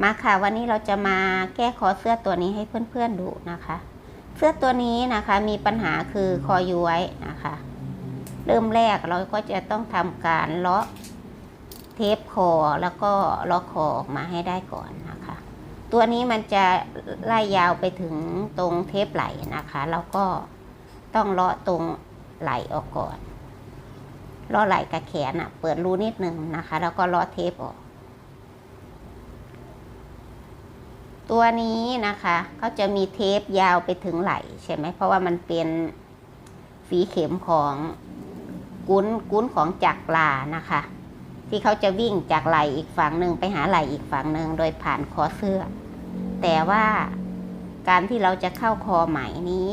มาค่ะวันนี้เราจะมาแก้คอเสื้อตัวนี้ให้เพื่อนๆดูนะคะ เสื้อตัวนี้นะคะมีปัญหาคือคอย้วยนะคะ เริ่มแรกเราก็จะต้องทำการเลาะเทปคอแล้วก็เลาะคอออกมาให้ได้ก่อนนะคะ ตัวนี้มันจะไล่ยาวไปถึงตรงเทปไหล่นะคะ แล้วก็ต้องเลาะตรงไหล่ออกก่อนเลาะไหล่กับแขนอะเปิดรูนิดนึงนะคะ แล้วก็เลาะเทปออก ตัวนี้นะคะเขาจะมีเทปยาวไปถึงไหล่ใช่ไหมเพราะว่ามันเป็นฝีเข็มของกุ้นกุ้นของจักรลานะคะ ที่เขาจะวิ่งจากไหล่อีกฝั่งหนึ่งไปหาไหล่อีกฝั่งหนึ่งโดยผ่านคอเสื้อ แต่ว่าการที่เราจะเข้าคอไหมนี้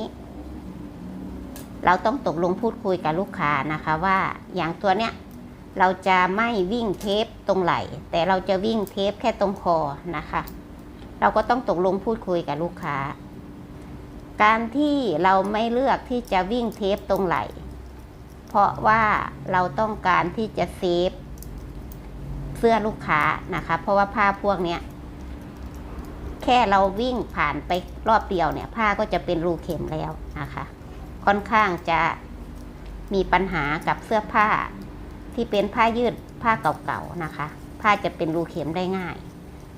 เราต้องตกลงพูดคุยกับลูกค้านะคะว่าอย่างตัวเนี้ยเราจะไม่วิ่งเทปตรงไหล่ แต่เราจะวิ่งเทปแค่ตรงคอนะคะ เราก็ต้องตกลงพูดคุยกับลูกค้า การที่เราไม่เลือกที่จะวิ่งเทปตรงไหล เพราะว่าเราต้องการที่จะเซฟเสื้อลูกค้านะคะ เพราะว่าผ้าพวกเนี้ยแค่เราวิ่งผ่านไปรอบเดียวเนี่ย ผ้าก็จะเป็นรูเข็มแล้วนะคะ ค่อนข้างจะมีปัญหากับเสื้อผ้าที่เป็นผ้ายืดผ้าเก่าๆนะคะ ผ้าจะเป็นรูเข็มได้ง่าย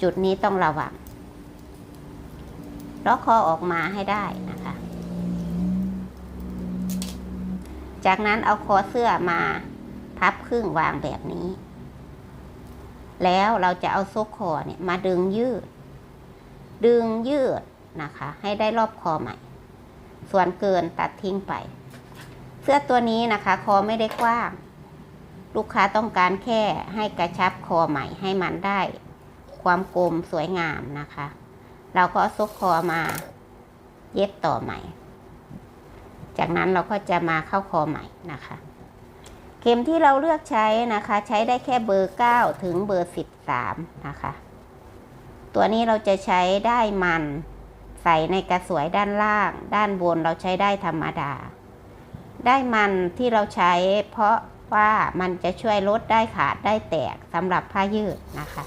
จุดนี้ต้องระวัง ล็อกคอออกมาให้ได้นะคะ จากนั้นเอาคอเสื้อมาพับครึ่งวางแบบนี้ แล้วเราจะเอาซกคอเนี่ยมาดึงยืด ดึงยืดนะคะ ให้ได้รอบคอใหม่ ส่วนเกินตัดทิ้งไป เสื้อตัวนี้นะคะ คอไม่ได้กว้าง ลูกค้าต้องการแค่ให้กระชับคอใหม่ให้มันได้ ความกลมสวยงามนะคะ เราก็เอาซุกคอมาเย็บต่อใหม่ จากนั้นเราก็จะมาเข้าคอใหม่นะคะ เข็มที่เราเลือกใช้นะคะ ใช้ได้แค่เบอร์ 9 ถึงเบอร์ 13 นะคะ ตัวนี้เราจะใช้ได้มันใส่ในกระสวยด้านล่าง ด้านบนเราใช้ได้ธรรมดา ได้มันที่เราใช้เพราะว่ามันจะช่วยลดได้ขาดได้แตกสำหรับผ้ายืดนะคะ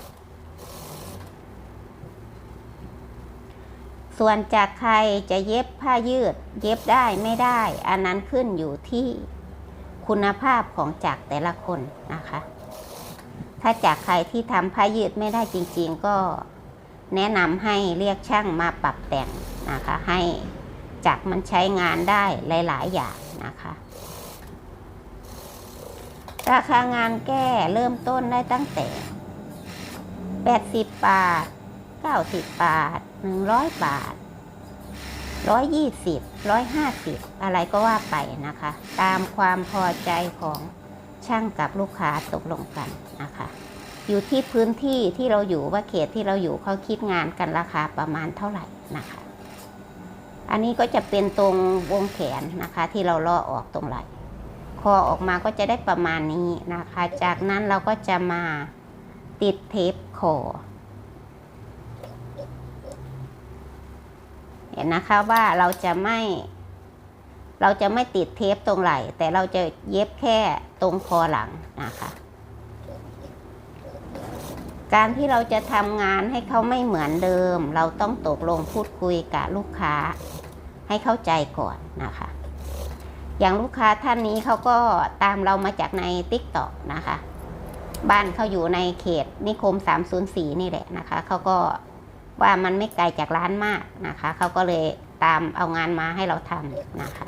ส่วนจากใครจะเย็บผ้ายืด เย็บได้ไม่ได้ อันนั้นขึ้นอยู่ที่คุณภาพของจากแต่ละคนนะคะ ถ้าจากใครที่ทำผ้ายืดไม่ได้จริง ๆ ก็แนะนำให้เรียกช่างมาปรับแต่งนะคะ ให้จักมันใช้งานได้หลาย ๆ อย่างนะคะราคางานแก้เริ่มต้นได้ตั้งแต่ 80 บาท 90 บาท 100บาท120 150อะไรก็ว่าไปนะคะ ตามความพอใจของช่างกับลูกค้าตกลงกันนะคะ อยู่ที่พื้นที่ที่เราอยู่ว่าเขตที่เราอยู่เขาคิดงานกันราคาประมาณเท่าไหร่นะคะ อันนี้ก็จะเป็นตรงวงแขนนะคะ ที่เราล่อออกตรงไหล่คอออกมาก็จะได้ประมาณนี้นะคะ จากนั้นเราก็จะมาติดเทปคอ เห็นนะคะว่าเราจะไม่ เราจะไม่ติดเทปตรงไหล่แต่เราจะเย็บแค่ตรงคอหลังนะคะ การที่เราจะทำงานให้เขาไม่เหมือนเดิม เราต้องตกลงพูดคุยกับลูกค้า ให้เข้าใจก่อนนะคะ อย่างลูกค้าท่านนี้เขาก็ตามเรามาจากใน t ิ k t o k นะคะ บ้านเขาอยู่ในเขตนิคม 304 นี่แหละนะคะเขาก็ ว่ามันไม่ไกลจากร้านมากนะคะเขาก็เลยตามเอางานมาให้เราทำนะคะ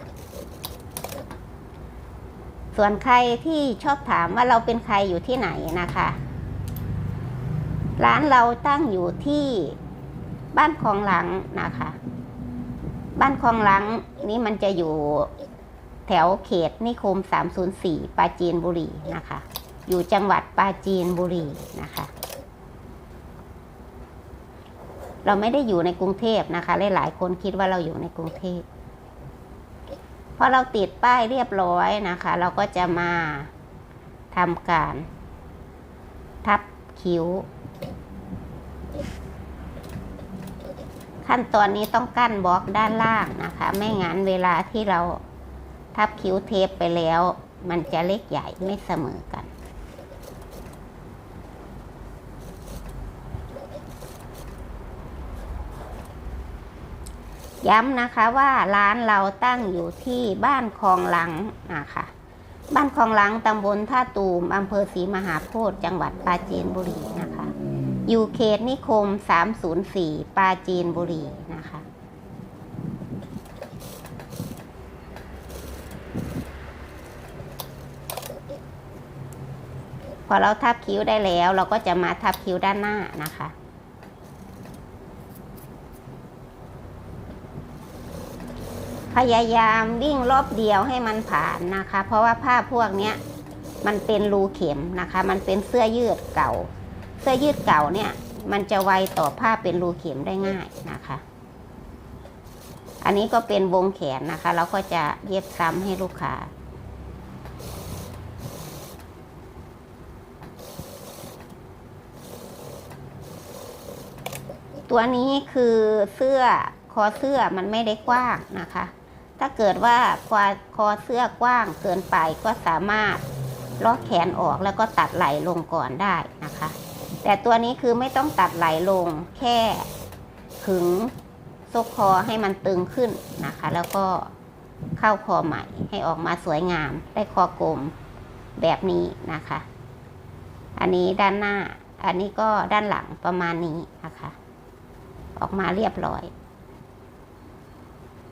ส่วนใครที่ชอบถามว่าเราเป็นใครอยู่ที่ไหนนะคะ ร้านเราตั้งอยู่ที่บ้านคลองหลังนะคะ บ้านคลองหลังนี้มันจะอยู่แถวเขตนิคม 304 ปราจีนบุรีนะคะ อยู่จังหวัดปราจีนบุรีนะคะ เราไม่ได้อยู่ในกรุงเทพนะคะ หลายๆคนคิดว่าเราอยู่ในกรุงเทพพอเราติดป้ายเรียบร้อยนะคะ เราก็จะมาทำการ ทับคิ้ว ขั้นตอนนี้ต้องกั้นบล็อกด้านล่างนะคะ ไม่งั้นเวลาที่เราทับคิ้วเทปไปแล้ว มันจะเล็กใหญ่ไม่เสมอกัน ย้ำนะคะว่าร้านเราตั้งอยู่ที่บ้านคลองหลังนะคะบ้านคลองหลังตำบลท่าตูมอำเภอศรีมหาโพธิ์จังหวัดปราจีนบุรีนะคะ อยู่เขตนิคม 304 ปราจีนบุรีนะคะพอเราทับคิ้วได้แล้ว เราก็จะมาทับคิ้วด้านหน้านะคะ พยายามวิ่งรอบเดียวให้มันผ่านนะคะ เพราะว่าผ้าพวกนี้มันเป็นรูเข็มนะคะ มันเป็นเสื้อยืดเก่า เสื้อยืดเก่าเนี่ยมันจะไวต่อผ้าเป็นรูเข็มได้ง่ายนะคะ อันนี้ก็เป็นวงแขนนะคะ เราก็จะเย็บซ้ำให้ลูกค้าตัวนี้คือเสื้อคอเสื้อมันไม่ได้กว้างนะคะ ถ้าเกิดว่าคอคอเสื้อกว้างเกินไปก็สามารถล็อกแขนออกแล้วก็ตัดไหล่ลงก่อนได้นะคะ แต่ตัวนี้คือไม่ต้องตัดไหล่ลงแค่ขึงซกคอให้มันตึงขึ้นนะคะ แล้วก็เข้าคอใหม่ให้ออกมาสวยงามได้คอกลมแบบนี้นะคะ อันนี้ด้านหน้า อันนี้ก็ด้านหลังประมาณนี้นะคะ ออกมาเรียบร้อย